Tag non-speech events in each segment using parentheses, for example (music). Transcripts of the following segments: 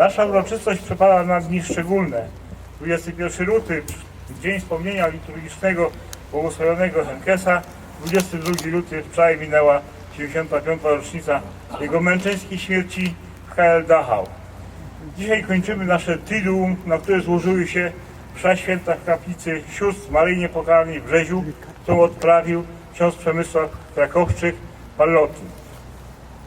Nasza uroczystość przypada na dni szczególne. 21 luty, dzień wspomnienia liturgicznego błogosławionego Henkesa. 22 luty wczoraj minęła 75. rocznica jego męczeńskiej śmierci w KL Dachau. Dzisiaj kończymy nasze Triduum, na które złożyły się msza święta w kaplicy sióstr Maryi Niepokalnej w Brzeziu, którą odprawił ksiądz Przemysław Krakowczyk Pallotin.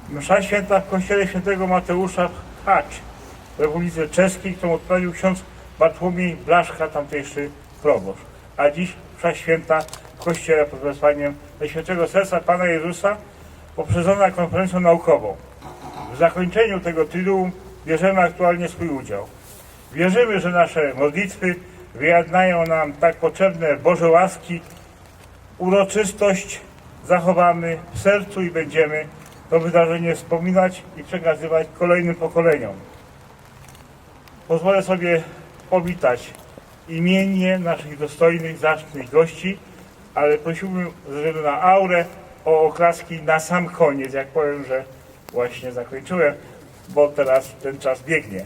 Msza święta w kościele świętego Mateusza w Hacz Republice Czeskiej, którą odprawił ksiądz Bartłomiej Blaszka, tamtejszy proboszcz. A dziś msza święta w kościele pod wezwaniem Najświętszego Serca Pana Jezusa poprzedzona konferencją naukową. W zakończeniu tego tytułu bierzemy aktualnie swój udział. Wierzymy, że nasze modlitwy wyjednają nam tak potrzebne Boże łaski, uroczystość zachowamy w sercu i będziemy to wydarzenie wspominać i przekazywać kolejnym pokoleniom. Pozwolę sobie powitać imiennie naszych dostojnych, zacnych gości, ale prosiłbym ze względu na aurę o oklaski na sam koniec, jak powiem, że właśnie zakończyłem, bo teraz ten czas biegnie.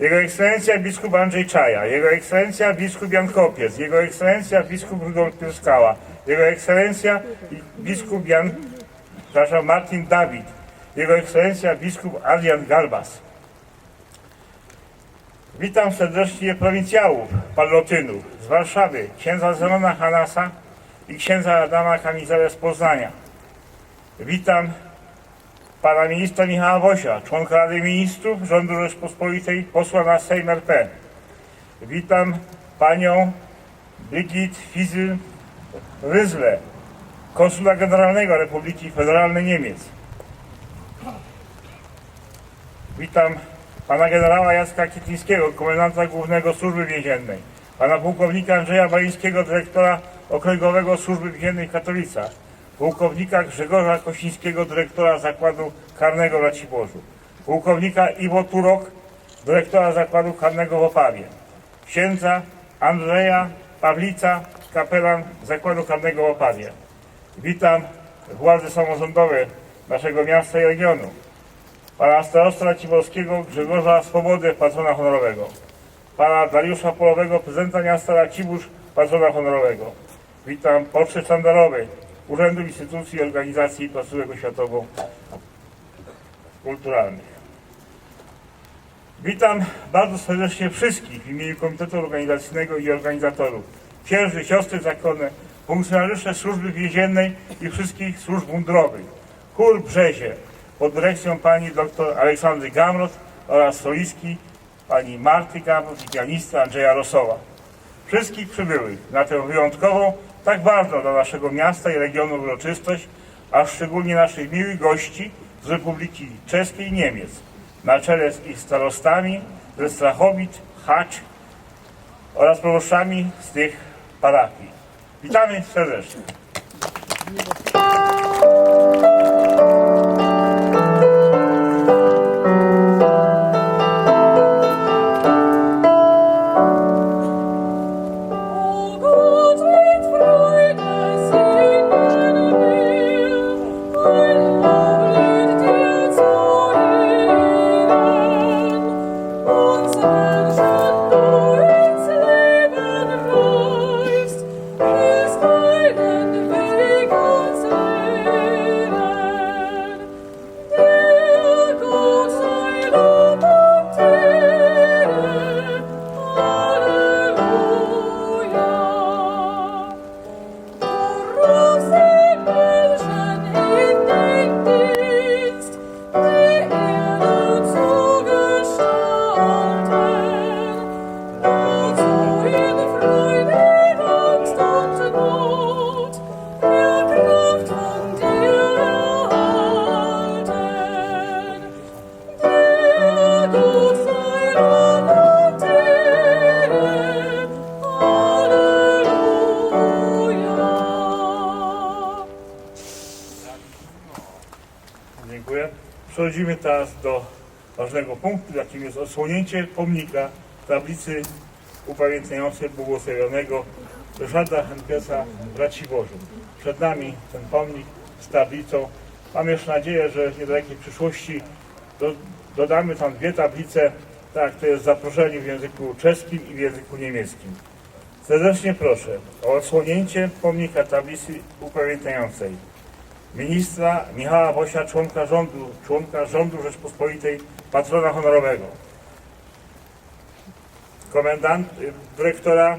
Jego Ekscelencja biskup Andrzej Czaja, Jego Ekscelencja biskup Jan Kopiec, Jego Ekscelencja biskup Rudolf Pierskała, Jego Ekscelencja biskup Jan, przepraszam, Martin Dawid, Jego Ekscelencja biskup Adrian Galbas. Witam serdecznie prowincjałów, pallotynów z Warszawy, księdza Zenona Hanasa i księdza Adama Kamizela z Poznania. Witam pana ministra Michała Wosia, członka Rady Ministrów rządu Rzeczpospolitej, posła na Sejm RP. Witam panią Brigitte Fizyl-Ryzle, konsula generalnego Republiki Federalnej Niemiec. Witam pana generała Jacka Kitlińskiego, komendanta głównego Służby Więziennej, pana pułkownika Andrzeja Balińskiego, dyrektora Okręgowego Służby Więziennej w Katowicach, pułkownika Grzegorza Kosińskiego, dyrektora Zakładu Karnego w Raciborzu, pułkownika Iwo Turok, dyrektora Zakładu Karnego w Opawie, księdza Andrzeja Pawlica, kapelan Zakładu Karnego w Opawie. Witam władze samorządowe naszego miasta i regionu, pana starosta Raciborskiego Grzegorza Swobodę, patrona honorowego, pana Dariusza Polowego, prezydenta miasta Racibórz, patrona honorowego. Witam poczty sztandarowy Urzędu Instytucji i Organizacji Placówek Oświatowo Kulturalnych. Witam bardzo serdecznie wszystkich w imieniu Komitetu Organizacyjnego i organizatorów, księży, siostry zakonne, funkcjonariusze służby więziennej i wszystkich służb mundurowych. Chór Brzezie pod dyrekcją pani dr Aleksandry Gamrot oraz solistki pani Marty Gamrot i pianista Andrzeja Rosowa. Wszystkich przybyłych na tę wyjątkową, tak ważną dla naszego miasta i regionu uroczystość, a szczególnie naszych miłych gości z Republiki Czeskiej i Niemiec, na czele z ich starostami ze Strachowic, Hacz oraz proboszczami z tych parafii. Witamy serdecznie. Punktu, jakim jest odsłonięcie pomnika tablicy upamiętniającej błogosławionego Ryszarda Henkesa Raciborzu. Przed nami ten pomnik z tablicą. Mam jeszcze nadzieję, że w niedalekiej przyszłości do, dodamy tam dwie tablice Tak, to jest zaproszenie w języku czeskim i w języku niemieckim. Serdecznie proszę o odsłonięcie pomnika tablicy upamiętniającej ministra Michała Wosia, członka rządu, członka rządu Rzeczpospolitej, patrona honorowego, komendant, y, dyrektora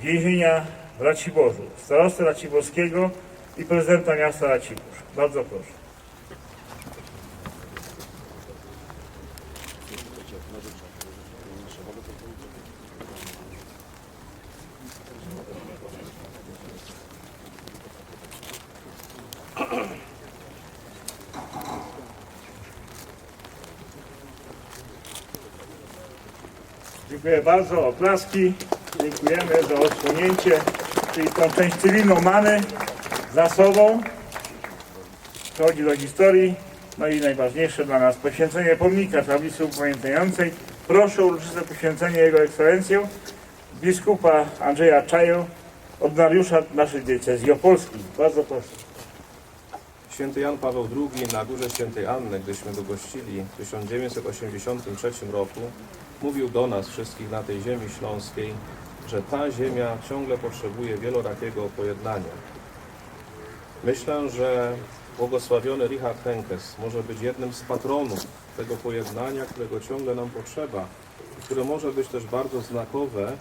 więzienia w Raciborzu, starosty Raciborskiego i prezydenta miasta Racibórz. Bardzo proszę. Dziękuję bardzo. Oklaski. Dziękujemy za odsłonięcie. Czyli tą część cywilną mamy za sobą. Przechodzi do historii. No i najważniejsze dla nas poświęcenie pomnika tablicy upamiętniającej. Proszę o uroczyste poświęcenie Jego Ekscelencją biskupa Andrzeja Czaju, ordynariusza naszej diecezji opolskiej. Bardzo proszę. Święty Jan Paweł II na górze Świętej Anny, gdyśmy go gościli w 1983 roku, mówił do nas wszystkich na tej ziemi śląskiej, że ta ziemia ciągle potrzebuje wielorakiego pojednania. Myślę, że błogosławiony Richard Henkes może być jednym z patronów tego pojednania, którego ciągle nam potrzeba, które może być też bardzo znakowe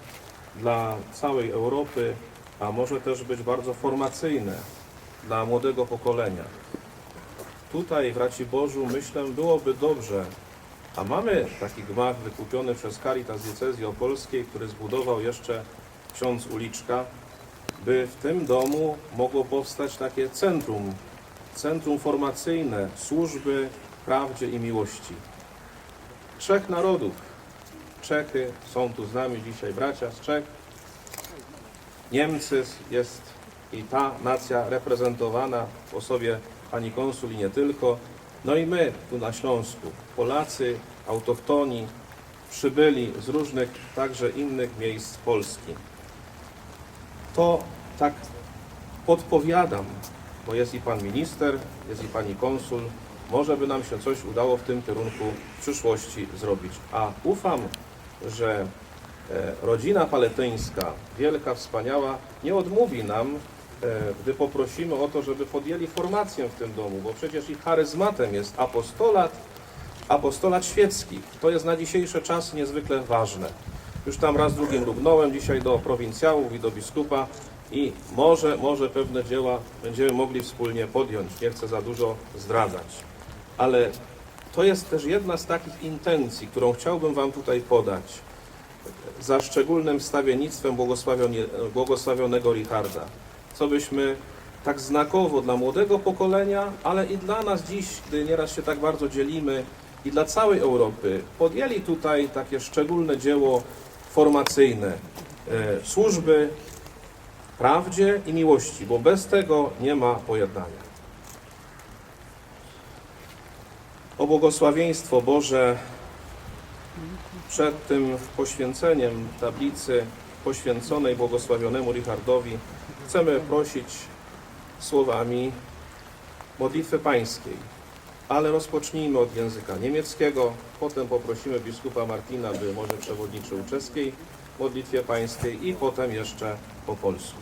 dla całej Europy, a może też być bardzo formacyjne dla młodego pokolenia. Tutaj w Raciborzu myślę byłoby dobrze, a mamy taki gmach wykupiony przez Caritas Diecezji Opolskiej, który zbudował jeszcze ksiądz Uliczka, by w tym domu mogło powstać takie centrum, centrum formacyjne służby prawdzie i miłości. Trzech narodów. Czechy, są tu z nami dzisiaj bracia z Czech, Niemcy jest i ta nacja reprezentowana w osobie pani konsul i nie tylko. No i my tu na Śląsku, Polacy, autochtoni, przybyli z różnych także innych miejsc Polski. To tak podpowiadam, bo jest i pan minister, jest i pani konsul, może by nam się coś udało w tym kierunku w przyszłości zrobić. A ufam, że E, rodzina paletyńska, wielka, wspaniała, nie odmówi nam, gdy poprosimy o to, żeby podjęli formację w tym domu, bo przecież ich charyzmatem jest apostolat, apostolat świecki. To jest na dzisiejszy czas niezwykle ważne. Już tam raz drugim równąłem dzisiaj do prowincjałów i do biskupa i może, może pewne dzieła będziemy mogli wspólnie podjąć. Nie chcę za dużo zdradzać. Ale to jest też jedna z takich intencji, którą chciałbym Wam tutaj podać za szczególnym wstawiennictwem błogosławion- błogosławionego Richarda. Co byśmy tak znakowo dla młodego pokolenia, ale i dla nas dziś, gdy nieraz się tak bardzo dzielimy, i dla całej Europy, podjęli tutaj takie szczególne dzieło formacyjne e, służby prawdzie i miłości, bo bez tego nie ma pojednania. O błogosławieństwo Boże przed tym poświęceniem tablicy poświęconej błogosławionemu Richardowi chcemy prosić słowami modlitwy pańskiej. Ale rozpocznijmy od języka niemieckiego, potem poprosimy biskupa Martina, by może przewodniczył czeskiej modlitwie pańskiej i potem jeszcze po polsku.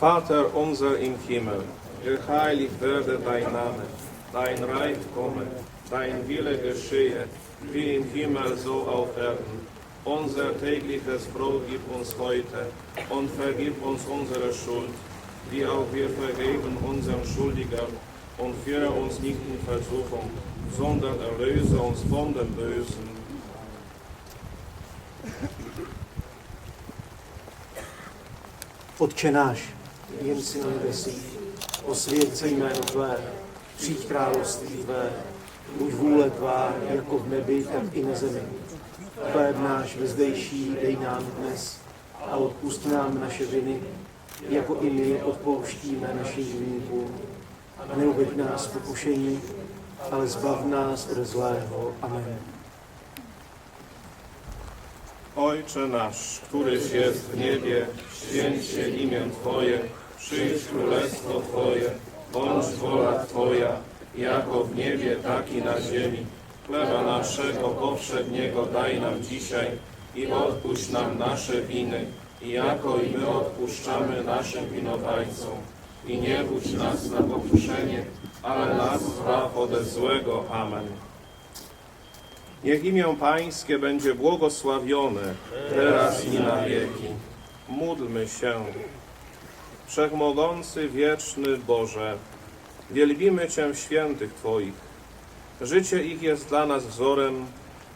Vater unser im Himmel, geheiligt werde dein Name, dein Reich komme, dein Wille geschehe, wie im Himmel so auf Erden. Unser tägliches Brot gib uns heute und vergib uns unsere Schuld, wie auch wir vergeben unseren Schuldigern und führe uns nicht in Versuchung, sondern erlöse uns von dem Bösen. Otče náš, jen si na nebesích, posvěd se jméno Tvé, přijď království Tvé, buď vůle Tvá jako v nebi, tak i na zemi. Chléb náš vezdejší dej nám dnes a odpust nám naše viny, jako i my odpouštíme našim viníkům. A neuveď nás pokušení, ale zbav nás od zlého. Amen. Ojcze nasz, któryś jest w niebie, święć się imię Twoje, przyjdź królestwo Twoje, bądź wola Twoja, jako w niebie, tak i na ziemi. Chleba naszego powszedniego daj nam dzisiaj i odpuść nam nasze winy, i jako i my odpuszczamy naszym winowajcom. I nie budź nas na pokuszenie, ale nas zbaw ode złego. Amen. Niech imię Pańskie będzie błogosławione, teraz i na wieki. Módlmy się. Wszechmogący, wieczny Boże, wielbimy Cię świętych Twoich. Życie ich jest dla nas wzorem,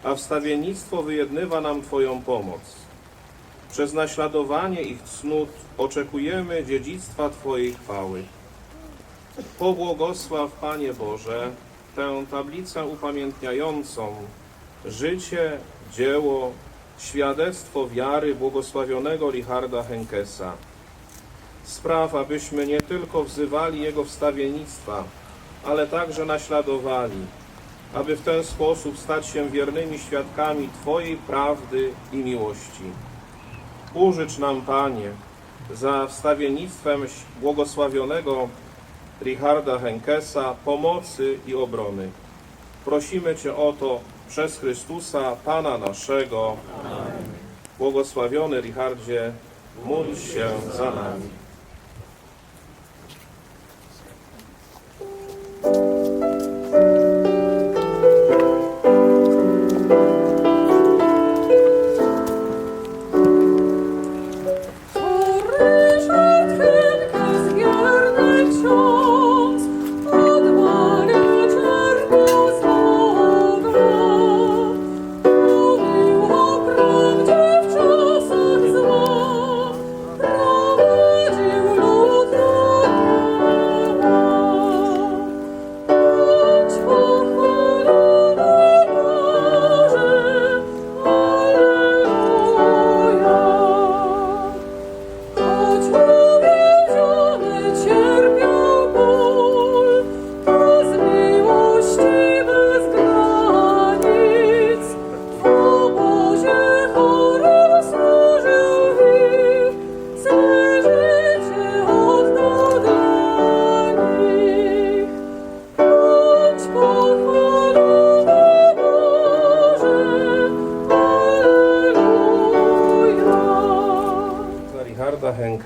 a wstawiennictwo wyjednywa nam Twoją pomoc. Przez naśladowanie ich cnót oczekujemy dziedzictwa Twojej chwały. Pobłogosław, Panie Boże, tę tablicę upamiętniającą życie, dzieło, świadectwo wiary błogosławionego Richarda Henkesa. Spraw, abyśmy nie tylko wzywali Jego wstawiennictwa, ale także naśladowali, aby w ten sposób stać się wiernymi świadkami Twojej prawdy i miłości. Użycz nam, Panie, za wstawiennictwem błogosławionego Richarda Henkesa pomocy i obrony. Prosimy Cię o to przez Chrystusa, Pana naszego. Błogosławiony Richardzie, módl się za nami.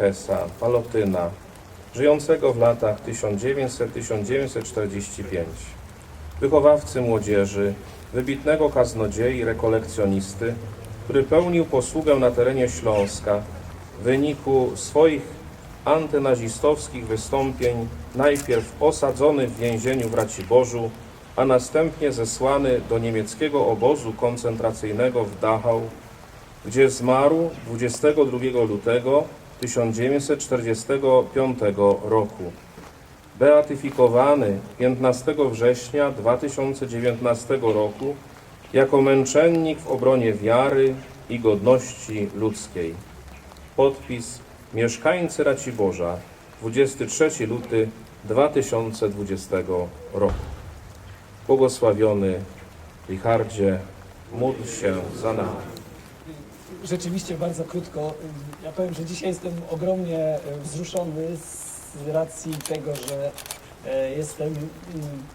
Henkesa, Palotyna, żyjącego w latach 1900-1945, wychowawcy młodzieży, wybitnego kaznodziei, rekolekcjonisty, który pełnił posługę na terenie Śląska w wyniku swoich antynazistowskich wystąpień, najpierw osadzony w więzieniu w Raciborzu, a następnie zesłany do niemieckiego obozu koncentracyjnego w Dachau, gdzie zmarł 22 lutego 1945 roku. Beatyfikowany 15 września 2019 roku jako męczennik w obronie wiary i godności ludzkiej. Podpis Mieszkańcy Raciborza 23 luty 2020 roku. Błogosławiony Richardzie, módl się za nami. Rzeczywiście bardzo krótko. Ja powiem, że dzisiaj jestem ogromnie e, wzruszony z racji tego, że e, jestem mm,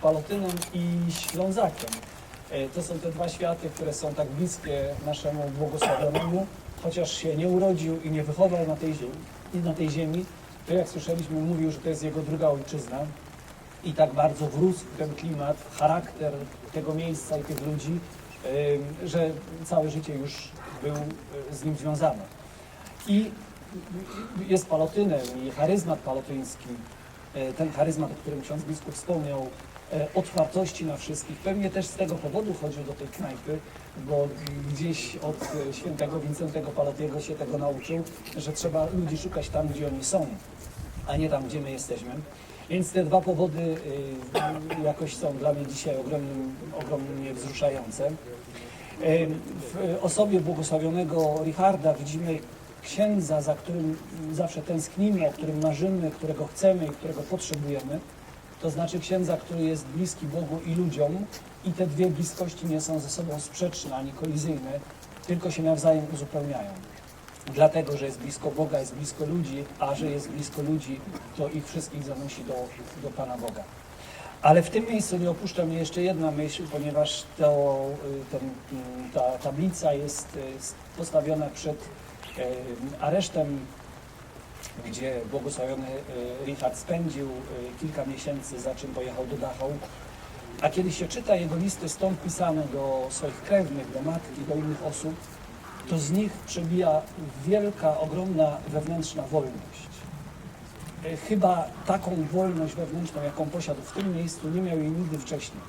palotynem i ślązakiem. E, To są te dwa światy, które są tak bliskie naszemu błogosławionemu, chociaż się nie urodził i nie wychował na tej, zie- na tej ziemi, to jak słyszeliśmy, mówił, że to jest jego druga ojczyzna i tak bardzo wrósł w ten klimat, w charakter tego miejsca i tych ludzi, że całe życie już był e, z nim związany. I jest palotynem i charyzmat palotyński, e, ten charyzmat, o którym ksiądz biskup wspomniał, e, otwartości na wszystkich. Pewnie też z tego powodu chodził do tej knajpy, bo gdzieś od świętego Wincentego Palotiego się tego nauczył, że trzeba ludzi szukać tam, gdzie oni są, a nie tam, gdzie my jesteśmy. Więc te dwa powody jakoś są dla mnie dzisiaj ogromnie, ogromnie wzruszające. W osobie błogosławionego Richarda widzimy księdza, za którym zawsze tęsknimy, o którym marzymy, którego chcemy i którego potrzebujemy. To znaczy księdza, który jest bliski Bogu i ludziom i te dwie bliskości nie są ze sobą sprzeczne ani kolizyjne, tylko się nawzajem uzupełniają. Dlatego, że jest blisko Boga, jest blisko ludzi, a że jest blisko ludzi, to ich wszystkich zanosi do, do Pana Boga. Ale w tym miejscu nie opuszcza mnie jeszcze jedna myśl, ponieważ to, y, ten, mm, ta tablica jest y, postawiona przed y, aresztem, gdzie błogosławiony y, Richard spędził y, kilka miesięcy, za czym pojechał do Dachau. A kiedy się czyta jego listy stąd pisane do swoich krewnych, do matki, do innych osób, to z nich przebija wielka, ogromna wewnętrzna wolność. E, Chyba taką wolność wewnętrzną, jaką posiadł w tym miejscu, nie miał jej nigdy wcześniej.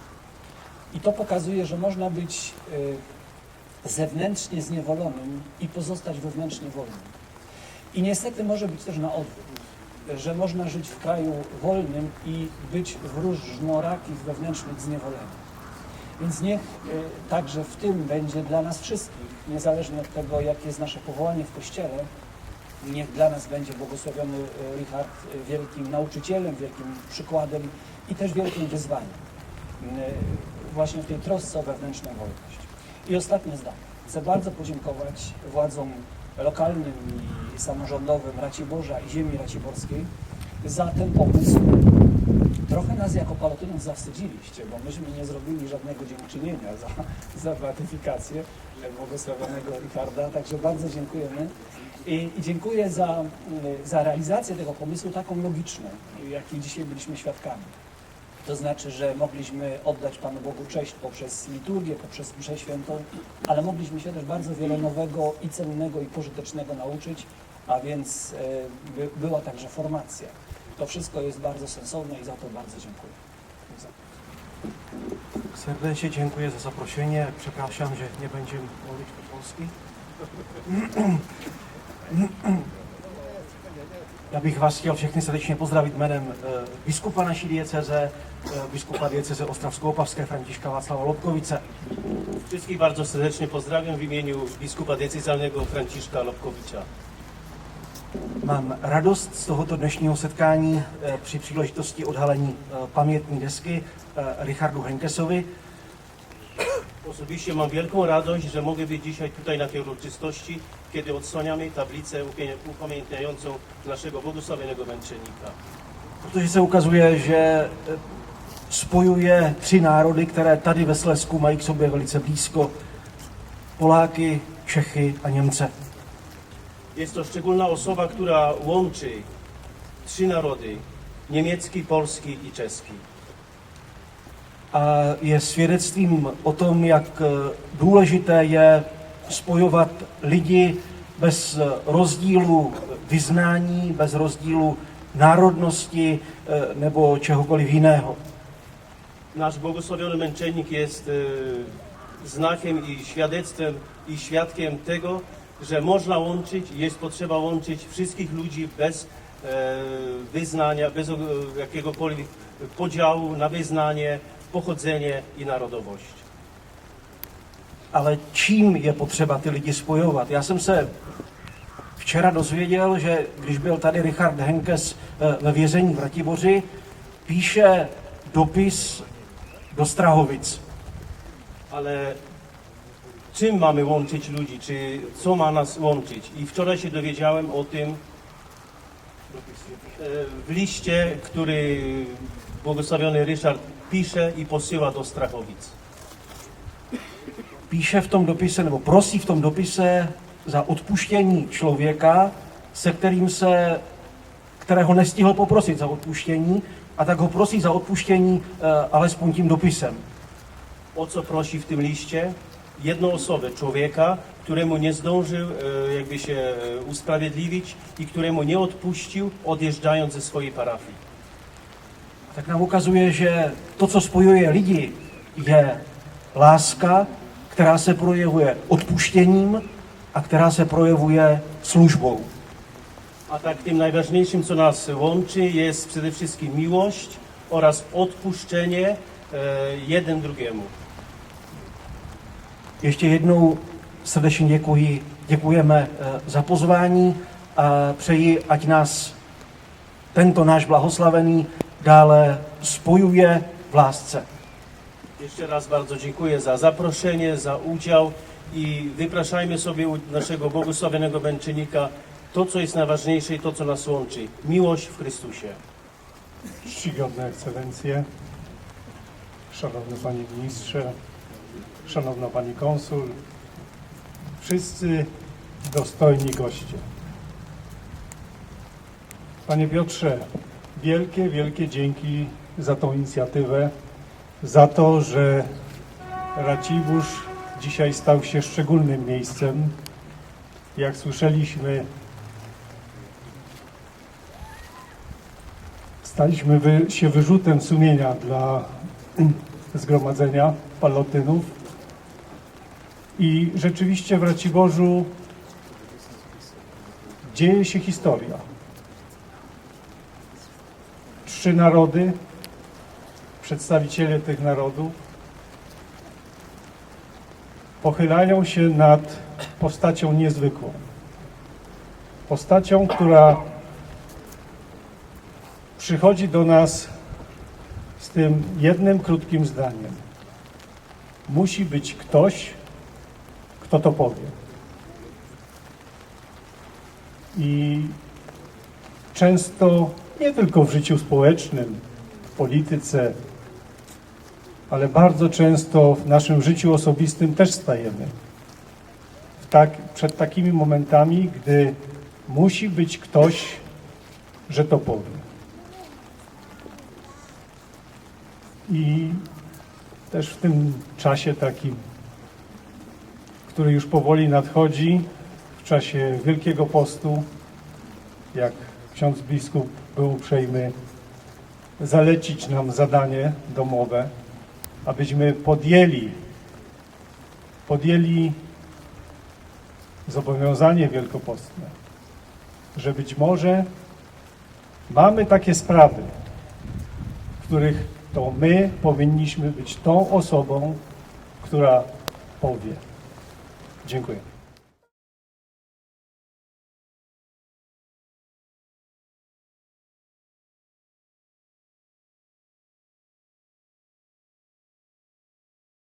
I to pokazuje, że można być e, zewnętrznie zniewolonym i pozostać wewnętrznie wolnym. I niestety może być też na odwrót, że można żyć w kraju wolnym i być w różnorakich wewnętrznych zniewoleniach. Więc niech e, także w tym będzie dla nas wszystkich, niezależnie od tego, jakie jest nasze powołanie w Kościele, niech dla nas będzie błogosławiony e, Richard e, wielkim nauczycielem, wielkim przykładem i też wielkim wyzwaniem e, właśnie w tej trosce o wewnętrzną wolność. I ostatnie zdanie. Chcę bardzo podziękować władzom lokalnym i samorządowym Raciborza i ziemi raciborskiej za ten pomysł. Trochę nas jako palotynów zawstydziliście, bo myśmy nie zrobili żadnego dziękczynienia za, za beatyfikację błogosławionego Richarda, także bardzo dziękujemy. I, i dziękuję za, y, za realizację tego pomysłu taką logiczną, jakiej dzisiaj byliśmy świadkami. To znaczy, że mogliśmy oddać Panu Bogu cześć poprzez liturgię, poprzez mszę świętą, ale mogliśmy się też bardzo wiele nowego i cennego i pożytecznego nauczyć, a więc e, by, była także formacja. To wszystko jest bardzo sensowne i za to bardzo dziękuję. Serdecznie dziękuję za zaproszenie. Przepraszam, że nie będziemy mówić po polsku. (clears throat) Já bych vás chtěl všechny srdečně pozdravit jménem eh, biskupa naší dieceze, eh, biskupa dieceze Ostravsko-Opavské Františka Václava Lobkovice. Wszystkich bardzo serdecznie pozdrawiam w imieniu biskupa diecezjalnego Franciszka Lobkowicza. Mám radost z tohoto dnešního setkání eh, při příležitosti odhalení pamětní desky Richardu Henkesovi. Osobiście mam wielką radość, że mogę być dzisiaj tutaj na tej uroczystości, kiedy odsłaniamy tablicę upamiętniającą naszego błogosławionego męczennika. Protože se ukazuje, že eh, spojuje tři národy, které tady ve Slezsku mají k sobě velice blízko. Poláky, Čechy a Němce. Jest to szczególna osoba, która łączy trzy narody, niemiecki, polski i czeski. A je svědectvím o tom, jak eh, důležité je spojovat lidi bez eh, rozdílu vyznání, bez rozdílu národnosti eh, nebo čehokoliv jiného. Nasz błogosławiony męczennik jest e, znakiem i świadectwem i świadkiem tego, że można łączyć, jest potrzeba łączyć wszystkich ludzi bez wyznania, bez jakiegokolwiek podziału na wyznanie, pochodzenie i narodowość. Ale čím je potřeba ty lidi spojovat? Já jsem se včera dozvěděl, že když byl tady Richard Henkes eh, ve vězení v Ratiboři, píše dopis do Strahovic. Ale czym mamy łączyć ludzi, czy co ma nas łączyć? I wczoraj się dowiedziałem o tym e, w liście, który błogosławiony Ryszard pisze i posyła do Strachowic. Píše v tom dopise, nebo prosí v tom dopise za odpuštění člověka, se kterým se, kterého nestihl poprosit za odpuštění, a tak ho prosí za odpuštění eh, alespoň tím dopisem. O co prosi w tym liście? Jedną osobę, człowieka, któremu nie zdążył e, jakby się e, usprawiedliwić i któremu nie odpuścił, ze swojej parafii. tak nám ukazuje, že to, co spojuje lidi, je láska, která se projevuje odpuštěním a která se projevuje službou. A tak tym najważniejszym, co nas łączy, jest przede wszystkim miłość oraz odpuszczenie e, jeden drugiemu. Ještě jednou srdečně děkuji, děkujeme eh, za pozvání a přeji, ať nás tento náš blahoslavený dále spojuje v lásce. Jeszcze raz bardzo dziękuję za zaproszenie, za udział i wypraszajmy sobie u naszego błogosławionego męczennika to, co jest najważniejsze i to, co nas łączy. Miłość w Chrystusie. Czcigodne ekscelencje, Szanowny Panie Ministrze, Szanowna Pani Konsul, wszyscy dostojni goście. Panie Piotrze, wielkie, wielkie dzięki za tą inicjatywę, za to, że Racibórz dzisiaj stał się szczególnym miejscem. Jak słyszeliśmy, staliśmy wy, się wyrzutem sumienia dla zgromadzenia palotynów i rzeczywiście w Raciborzu dzieje się historia. Trzy narody, przedstawiciele tych narodów pochylają się nad postacią niezwykłą. Postacią, która przychodzi do nas z tym jednym krótkim zdaniem. Musi być ktoś, kto to powie. I często nie tylko w życiu społecznym, w polityce, ale bardzo często w naszym życiu osobistym też stajemy tak, przed takimi momentami, gdy musi być ktoś, że to powie. I też w tym czasie takim, który już powoli nadchodzi, w czasie Wielkiego Postu, jak ksiądz biskup był uprzejmy zalecić nam zadanie domowe, abyśmy podjęli, podjęli zobowiązanie wielkopostne, że być może mamy takie sprawy, w których to my powinniśmy być tą osobą, która powie. Dziękuję.